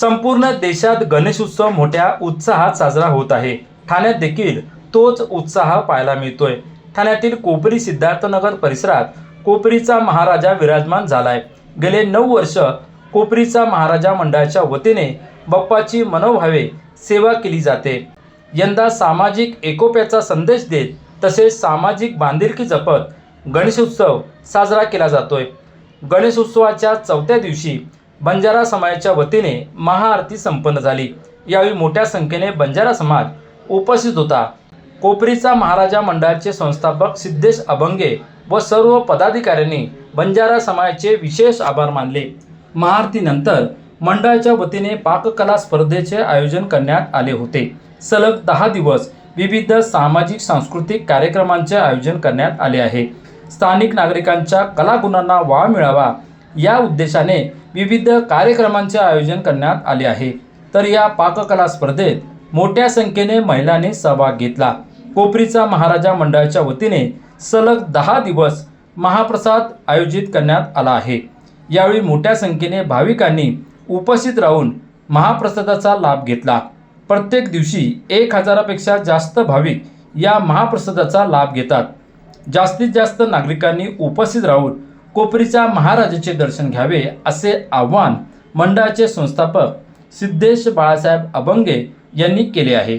संपूर्ण देशात गणेशोत्सव मोठ्या उत्साहात साजरा होत आहे. ठाण्यात देखील तोच उत्साह पाहायला मिळतोय. ठाण्यातील कोपरी सिद्धार्थनगर परिसरात कोपरीचा महाराजा विराजमान झालाय. गेले नऊ वर्ष कोपरीचा महाराजा मंडळाच्या वतीने बाप्पाची मनोभावे सेवा केली जाते. यंदा सामाजिक एकोप्याचा संदेश देत तसेच सामाजिक बांधिलकी जपत गणेशोत्सव साजरा केला जातोय. गणेशोत्सवाच्या चौथ्या दिवशी बंजारा समाजाच्या वतीने महाआरती संपन्न झाली. यावेळी मोठ्या संख्येने बंजारा समाज उपस्थित होता. कोपरीचा महाराजा मंडळाचे संस्थापक सिद्धेश अभंगे व सर्व पदाधिकाऱ्यांनी बंजारा समाजाचे विशेष आभार मानले. महाआरतीनंतर मंडळाच्या वतीने पाककला स्पर्धेचे आयोजन करण्यात आले होते. सलग दहा दिवस विविध सामाजिक सांस्कृतिक कार्यक्रमांचे आयोजन करण्यात आले आहे. स्थानिक नागरिकांच्या कलागुणांना वाव मिळावा या उद्देशाने विविध कार्यक्रमांचे आयोजन करण्यात आले आहे. तर या पाककला स्पर्धेत मोठ्या संख्येने महिलांनी सहभाग घेतला. कोपरीचा महाराजा मंडळाच्या वतीने सलग दहा दिवस महाप्रसाद आयोजित करण्यात आला आहे. यावेळी मोठ्या संख्येने भाविकांनी उपस्थित राहून महाप्रसादाचा लाभ घेतला. प्रत्येक दिवशी एक हजारापेक्षा जास्त भाविक या महाप्रसादाचा लाभ घेतात. जास्तीत जास्त नागरिकांनी उपस्थित राहून कोपरीच्या महाराजाचे दर्शन घ्यावे असे आव्हान मंडळाचे संस्थापक सिद्धेश बाळासाहेब अभंगे यांनी केले आहे.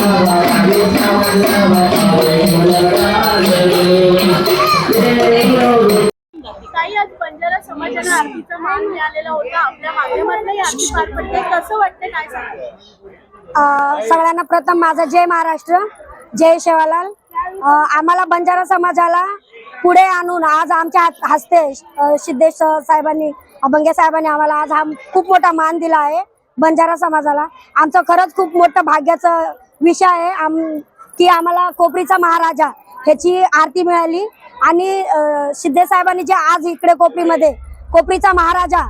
सन्मान मिळालेला होता आपल्या माध्यमातून ही पार पडते कसं वाटतं काय सांगते सगळ्यांना प्रथम माझा जय महाराष्ट्र जय शेवालाल. आम्हाला बंजारा समाजाला पुढे आणून आज आमच्या हस्ते सिद्धेश साहेबांनी अभंगे साहेबांनी आम्हाला आज हा खूप मोठा मान दिला आहे बंजारा समाजाला. आमचं खरंच खूप मोठं भाग्याचं विषय आहे. आम की आम्हाला कोपरीचा महाराजा ह्याची आरती मिळाली. आणि अ, सिद्धेश साहेबांनी जे आज इकडे कोपरीमध्ये कोपरीचा महाराजा.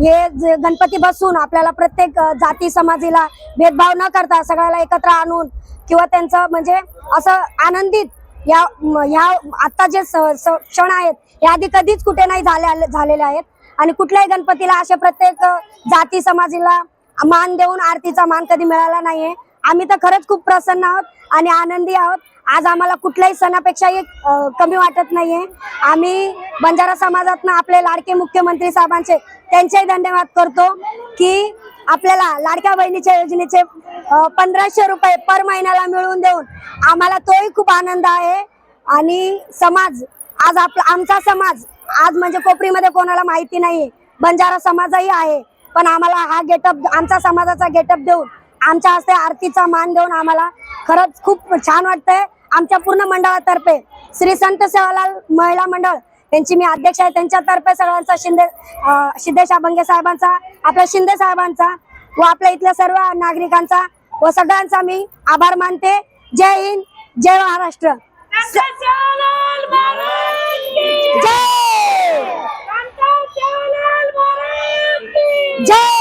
हे गणपती बसून आपल्याला प्रत्येक जाती समाजीला भेदभाव न करता सगळ्याला एकत्र आणून किंवा त्यांचं म्हणजे असं आनंदित या ह्या आता जे स- स- क्षण आहेत हे आधी कधीच कुठे नाही झाले झालेले आहेत. आणि कुठल्याही गणपतीला असे प्रत्येक जाती समाजीला मान देऊन आरतीचा मान कधी मिळाला नाहीये. आम्ही तर खरंच खूप प्रसन्न आहोत आणि आनंदी आहोत. आज आम्हाला कुठल्याही सणापेक्षाही एक कमी वाटत नाहीये. आम्ही बंजारा समाजातनं आपले लाडके मुख्यमंत्री साहेबांचे त्यांचेही धन्यवाद करतो की आपल्याला लाडक्या बहिणीच्या योजनेचे पंधराशे रुपये पर महिन्याला मिळवून देऊन आम्हाला तोही खूप आनंद आहे. आणि समाज आज आपला आमचा समाज आज म्हणजे कोपरीमध्ये कोणाला माहिती नाही बंजारा समाजही आहे. पण आम्हाला हा गेटअप आमचा समाजाचा गेटअप देऊन आमच्या हस्ते आरतीचा मान देऊन आम्हाला खरंच खूप छान वाटतंय. आमच्या पूर्ण मंडळातर्फे श्री संत सेवालाल महिला मंडळ त्यांची मी अध्यक्ष आहे त्यांच्यातर्फे सगळ्यांचा शिंदे सिद्धेश अभंगे साहेबांचा आपल्या शिंदे साहेबांचा व आपल्या इथल्या सर्व नागरिकांचा व सगळ्यांचा मी आभार मानते. जय हिंद जय महाराष्ट्र. जय! जय!